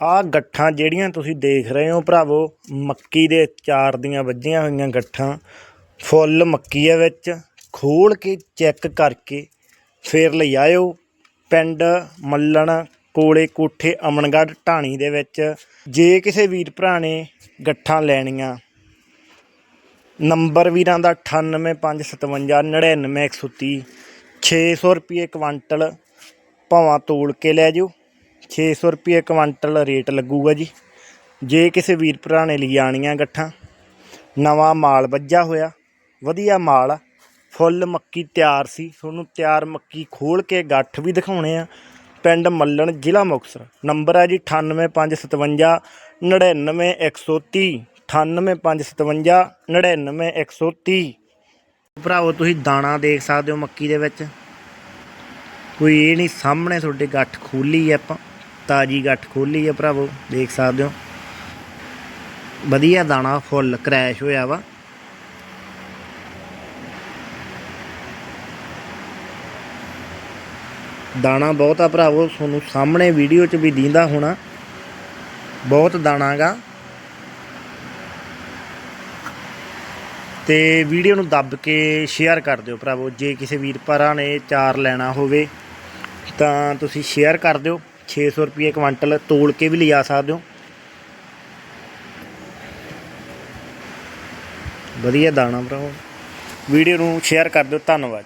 ਆਹ ਗੱਠਾਂ ਜਿਹੜੀਆਂ ਤੁਸੀਂ ਦੇਖ ਰਹੇ ਹੋ ਭਰਾਵੋ, ਮੱਕੀ ਦੇ ਚਾਰ ਦੀਆਂ ਵੱਜੀਆਂ ਹੋਈਆਂ ਗੱਠਾਂ। ਫੁੱਲ ਮੱਕੀ ਹੈ ਵਿੱਚ। ਖੋਲ ਕੇ ਚੈੱਕ ਕਰਕੇ ਫਿਰ ਲਿਆਇਓ ਪਿੰਡ ਮੱਲਣ, ਕੋਲੇ ਕੋਠੇ, ਅਮਨਗੜ੍ਹ, ਢਾਣੀ ਦੇ ਵਿੱਚ। ਜੇ ਕਿਸੇ ਵੀਰ ਭਰਾ ਨੇ ਗੱਠਾਂ ਲੈਣੀਆਂ, ਨੰਬਰ ਵੀਰਾਂ ਦਾ 9855599130 600 ਰੁਪਏ ਕੁਆਂਟਲ ਭਾਵਾਂ ਤੋਲ ਕੇ ਲੈ ਜਾਓ। 600 ਰੁਪਏ ਕੁਆਂਟਲ ਰੇਟ ਲੱਗੂਗਾ ਜੀ। ਜੇ ਕਿਸੇ ਵੀਰ ਭਰਾ ਨੇ ਲਿਆਣੀਆਂ ਗੱਠਾਂ, ਨਵਾਂ ਮਾਲ ਵੱਜਾ ਹੋਇਆ, ਵਧੀਆ ਮਾਲ ਆ, ਫੁੱਲ ਮੱਕੀ ਤਿਆਰ ਸੀ, ਤੁਹਾਨੂੰ ਤਿਆਰ ਮੱਕੀ ਖੋਲ ਕੇ ਗੱਠ ਵੀ ਦਿਖਾਉਣੇ ਆ। ਪਿੰਡ ਮੱਲਣ, ਜ਼ਿਲ੍ਹਾ ਮੁਕਤਸਰ, ਨੰਬਰ ਹੈ ਜੀ 98557 99130 98557 99130 ਭਰਾਵੋ, ਤੁਸੀਂ ਦਾਣਾ ਦੇਖ ਸਕਦੇ ਹੋ ਮੱਕੀ ਦੇ ਵਿੱਚ। ਕੋਈ ਇਹ ਨਹੀਂ ਸਾਹਮਣੇ ਤੁਹਾਡੇ ਗੱਠ ਖੋਲੀ ਹੈ ਆਪਾਂ। ਤਾਜੀ ਗੱਠ ਖੋਲੀ ਆ ਭਰਾਵੋ, ਦੇਖ ਸਕਦੇ ਹੋ। ਵਧੀਆ ਦਾਣਾ ਫੁੱਲ ਕ੍ਰੈਸ਼ ਹੋਇਆ ਵਾ। ਦਾਣਾ ਬਹੁਤ ਆ ਭਰਾਵੋ, ਤੁਹਾਨੂੰ ਸਾਹਮਣੇ ਵੀਡੀਓ 'ਚ ਵੀ ਦੀਂਦਾ ਹੋਣਾ। ਬਹੁਤ ਦਾਣਾ ਗਾ। ਤੇ ਵੀਡੀਓ ਨੂੰ ਦੱਬ ਕੇ ਸ਼ੇਅਰ ਕਰ ਦਿਓ ਭਰਾਵੋ, ਜੇ ਕਿਸੇ ਵੀਰ ਭਰਾ ਨੇ ਚਾਰ ਲੈਣਾ ਹੋਵੇ, ਤਾਂ ਤੁਸੀਂ ਸ਼ੇਅਰ ਕਰ ਦਿਓ। 600 ਰੁਪਏ ਕੁਆਂਟਲ ਤੋਲ ਕੇ ਵੀ ਲਿਜਾ ਸਕਦੇ ਹੋ। ਵਧੀਆ ਦਾਣਾ ਭਰਾਵੋ। ਵੀਡੀਓ ਨੂੰ ਸ਼ੇਅਰ ਕਰ ਦਿਓ। ਧੰਨਵਾਦ।